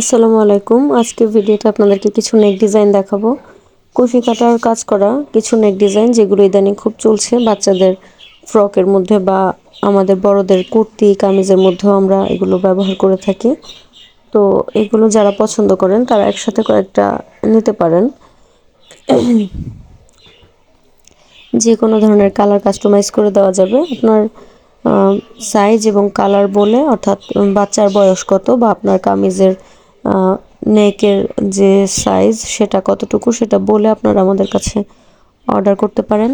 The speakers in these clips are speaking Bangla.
আসসালামু আলাইকুম। আজকে ভিডিওতে আপনাদেরকে কিছু নেক ডিজাইন দেখাবো। কফি কাটার কাজ করা কিছু নেক ডিজাইন যেগুলো ইদানিং খুব চলছে বাচ্চাদের ফ্রকের মধ্যে বা আমাদের বড়দের কুর্তি, কামিজের মধ্যেও আমরা এগুলো ব্যবহার করে থাকি। তো এগুলো যারা পছন্দ করেন, তারা একসাথে কয়েকটা নিতে পারেন। যে কোনো ধরনের কালার কাস্টমাইজ করে দেওয়া যাবে। আপনার সাইজ এবং কালার বলে, অর্থাৎ বাচ্চার বয়স কত বা আপনার কামিজের নেকের যে সাইজ সেটা কতটুকু সেটা বলে আপনারা আমাদের কাছে অর্ডার করতে পারেন।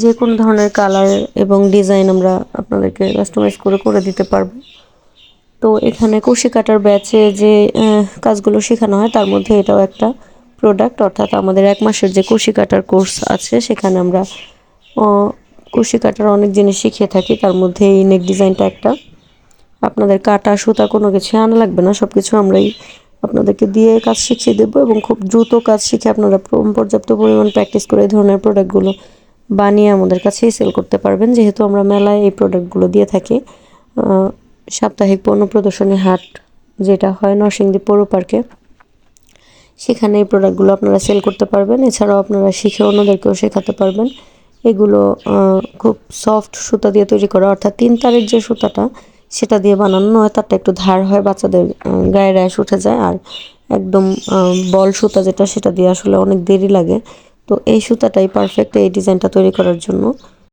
যে কোনো ধরনের কালার এবং ডিজাইন আমরা আপনাদেরকে কাস্টমাইজ করে করে দিতে পারব। তো এখানে কুশি কাটার ব্যাচে যে কাজগুলো শেখানো হয়, তার মধ্যে এটাও একটা প্রোডাক্ট অর্থাৎ আমাদের এক মাসের যে কুশি কাটার কোর্স আছে, সেখানে আমরা কুশি কাটার অনেক জিনিস শিখিয়ে থাকি। তার মধ্যে এই নেক ডিজাইনটা একটা। আপনাদের কাটা, সুতা কোনো কিছু আনা লাগবে না সব কিছু আমরাই আপনাদেরকে দিয়ে কাজ শিখিয়ে দেবো এবং খুব দ্রুত কাজ শিখে আপনারা পর্যাপ্ত পরিমাণ প্র্যাকটিস করে এই ধরনের প্রোডাক্টগুলো বানিয়ে আমাদের কাছেই সেল করতে পারবেন। যেহেতু আমরা মেলায় এই প্রোডাক্টগুলো দিয়ে থাকি সাপ্তাহিক পণ্য প্রদর্শনী হাট যেটা হয় নরসিংদী পৌর পার্কে সেখানে এই প্রোডাক্টগুলো আপনারা সেল করতে পারবেন। এছাড়াও আপনারা শিখে অন্যদেরকেও শেখাতে পারবেন। এগুলো খুব সফট সুতা দিয়ে তৈরি করা, অর্থাৎ তিন তারের যে সুতাটা সেটা দিয়ে বানানো নয়, তারটা একটু ধার হয়, বাচ্চাদের গায়ে র্যাশ উঠে যায় আর একদম বল সুতা যেটা, সেটা দিয়ে আসলে অনেক দেরি লাগে। তো এই সুতাটাই পারফেক্ট এই ডিজাইনটা তৈরি করার জন্য।